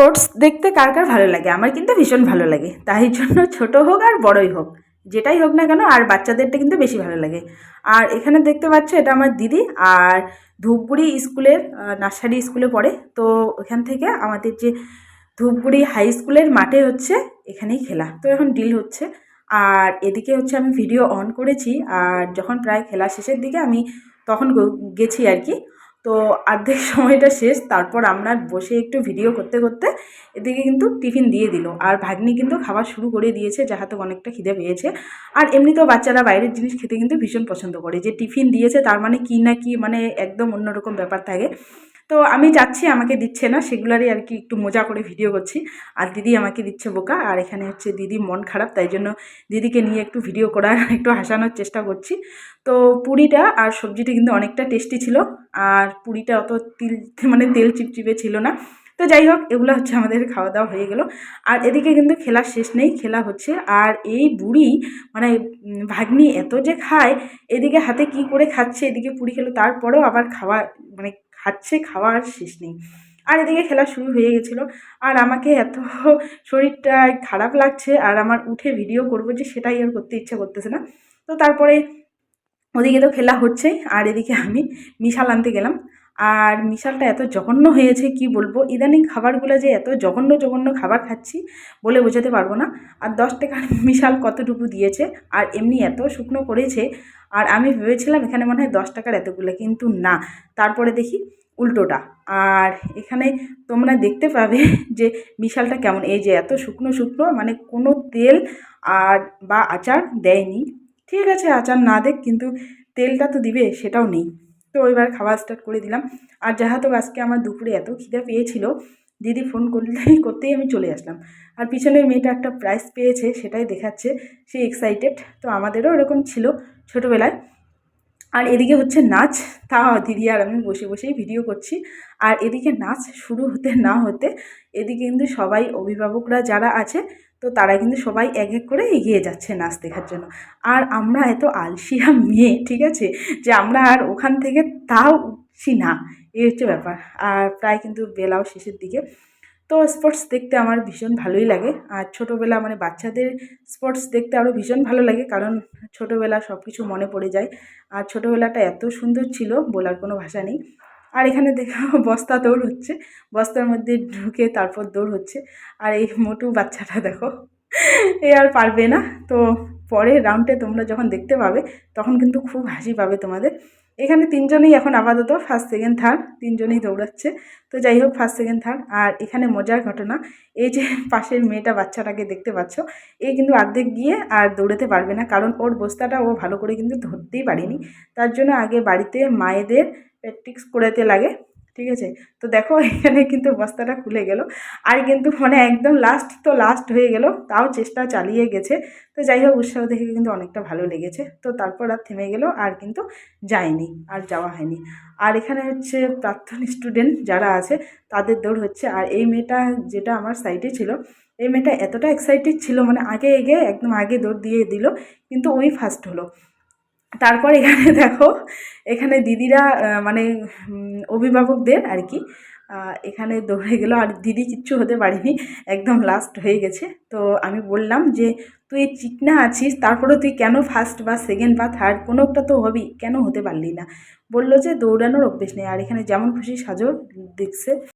Sports দেখতে কার কার ভালো লাগে? আমার কিন্তু ভীষণ ভালো লাগে। তাই জন্য ছোট হোক আর বড়ই হোক, যেটাই হোক না কেন, আর বাচ্চাদেরটা কিন্তু বেশি ভালো লাগে। আর এখানে দেখতে পাচ্ছ, এটা আমার দিদি, আর ধূপগুড়ি স্কুলের নার্সারি স্কুলে পড়ে। তো ওখান থেকে আমাদের যে ধূপগুড়ি হাই স্কুলের মাঠে হচ্ছে এখানেই খেলা। তো এখন ডিল হচ্ছে। আর এদিকে হচ্ছে আমি ভিডিও অন করেছি, আর যখন প্রায় খেলা শেষের দিকে আমি তখন গেছি আর কি। তো অর্ধেক সময়টা শেষ। তারপর আমরা বসে একটু ভিডিও করতে করতে এদিকে কিন্তু টিফিন দিয়ে দিল। আর ভাগ্নি কিন্তু খাবার শুরু করে দিয়েছে যা যাহাতে অনেকটা খিদে পেয়েছে। আর এমনিতেও বাচ্চারা বাইরের জিনিস খেতে কিন্তু ভীষণ পছন্দ করে। যে টিফিন দিয়েছে তার মানে কি না কি মানে একদম অন্যরকম ব্যাপার থাকে। তো আমি যাচ্ছি, আমাকে দিচ্ছে না, সেগুলারই আর কি একটু মজা করে ভিডিও করছি। আর দিদি আমাকে দিচ্ছে বোকা, আর এখানে হচ্ছে দিদি মন খারাপ, তাই জন্য দিদিকে নিয়ে একটু ভিডিও করার, একটু হাসানোর চেষ্টা করছি। তো পুরিটা আর সবজিটা কিন্তু অনেকটা টেস্টি ছিল, আর পুরিটা অত তিল মানে তেল চিপচিপে ছিল না। তো যাই হোক, এগুলো হচ্ছে আমাদের খাওয়া দাওয়া হয়ে গেল। আর এদিকে কিন্তু খেলার শেষ নেই, খেলা হচ্ছে। আর এই বুড়ি মানে ভাগ্নি এত যে খায়, এদিকে হাতে কি করে খাচ্ছে, এদিকে পুরি খেলো, তারপরেও আবার খাওয়া মানে খাচ্ছে, খাওয়ার শেষ নেই। আর এদিকে খেলা শুরু হয়ে গেছিল। আর আমাকে এত শরীরটা খারাপ লাগছে, আর আমার উঠে ভিডিও করব যে সেটাই আর করতে ইচ্ছা করতেছে না। তো তারপরে ওদিকে তো খেলা হচ্ছে, আর এদিকে আমি মিশাল আনতে গেলাম। আর মিশালটা এত জঘন্য হয়েছে, কি বলব? ইদানিং খাবারগুলো যে এত জঘন্য জঘন্য খাবার খাচ্ছি বলে বোঝাতে পারব না। আর দশ টাকার মিশাল কতটুকু দিয়েছে? আর এমনি এত শুকনো করেছে। আর আমি ভেবেছিলাম এখানে মনে হয় দশ টাকার এতগুলো, কিন্তু না। তারপরে দেখি উল্টোটা। আর এখানে তোমরা দেখতে পাবে যে মিশালটা কেমন। এই যে এত শুকনো শুকনো মানে কোনো তেল আর বা আচার দেয়নি। ঠিক আছে, আচার না দেখ, কিন্তু তেলটা তো দিবে, সেটাও নেই। তো এবার খাওয়া স্টার্ট করে দিলাম। আর যাহাতো আজকে আমার দুপুরে এত খিদে পেয়েছিল, দিদি ফোন করলেই করতেই আমি চলে আসলাম। আর পিছনের মেয়েটা একটা প্রাইজ পেয়েছে, সেটাই দেখাচ্ছে, সে এক্সাইটেড তো আমাদেরও এরকম ছিল ছোটোবেলায়। আর এদিকে হচ্ছে নাচ, তা দিদি আর আমি বসে বসেই ভিডিও করছি। আর এদিকে নাচ শুরু হতে না হতে, এদিকে কিন্তু সবাই অভিভাবকরা যারা আছে তো তারা কিন্তু সবাই এক এক করে এগিয়ে যাচ্ছে নাচ দেখার জন্য। আর আমরা এত আলসিয়া মেয়ে, ঠিক আছে? যে আমরা আর ওখান থেকে তাও উঠছি না। এই হচ্ছে ব্যাপার। আর প্রায় কিন্তু বেলাও শেষের দিকে। তো স্পোর্টস দেখতে আমার ভীষণ ভালোই লাগে। আর ছোটোবেলা মানে বাচ্চাদের স্পোর্টস দেখতে আরও ভীষণ ভালো লাগে, কারণ ছোটোবেলা সব কিছু মনে পড়ে যায়। আর ছোটোবেলাটা এত সুন্দর ছিল বলার কোনো ভাষা নেই। আর এখানে দেখো, বস্তা দৌড় হচ্ছে। বস্তার মধ্যে ঢুকে তারপর দৌড় হচ্ছে। আর এই মোটু বাচ্চাটা দেখো, এ আর পারবে না। তো পরে রাউন্ডে তোমরা যখন দেখতে পাবে, তখন কিন্তু খুব হাসি পাবে তোমাদের। এখানে তিনজনেই এখন আপাতত ফার্স্ট সেকেন্ড থার্ড তিনজনেই দৌড়াচ্ছে। তো যাই হোক ফার্স্ট সেকেন্ড থার্ড আর এখানে মজার ঘটনা, এই যে পাশের মেয়েটা বাচ্চাটাকে দেখতে পাচ্ছ, এ কিন্তু অর্ধেক গিয়ে আর দৌড়াতে পারবে না। কারণ ওর বস্তাটা ও ভালো করে কিন্তু ধরতেই পারেনি। তার জন্য আগে বাড়িতে মায়েদের প্র্যাকটিস করাতে লাগে, ঠিক আছে? তো দেখো, এখানে কিন্তু বস্তাটা খুলে গেল। আর কিন্তু মানে একদম লাস্ট তো লাস্ট হয়ে গেল, তাও চেষ্টা চালিয়ে গেছে। তো যাই হোক, উৎসাহ দেখে কিন্তু অনেকটা ভালো লেগেছে। তো তারপর আর থেমে গেল, আর কিন্তু যায়নি, আর যাওয়া হয়নি। আর এখানে হচ্ছে প্রাক্তন স্টুডেন্ট যারা আছে, তাদের দৌড় হচ্ছে। আর এই মেয়েটা যেটা আমার সাইডে ছিল, এই মেয়েটা এতটা এক্সাইটেড ছিল মানে আগে এগে একদম আগে দৌড় দিয়ে দিল, কিন্তু ওই ফার্স্ট হলো। তারপর এখানে দেখো, এখানে দিদিরা মানে অভিভাবকদের আর কি এখানে দৌড়ে গেল। আর দিদি কিচ্ছু হতে পারিনি, একদম লাস্ট হয়ে গেছে। তো আমি বললাম যে, তুই চিকনা আছিস তারপরে তুই কেন ফার্স্ট বা সেকেন্ড বা থার্ড কোনোটা তো হবি, কেন হতে পারলি না? বলল যে, দৌড়ানোর অভ্যেস নেই। আর এখানে যেমন খুশি সাজো, দেখছে।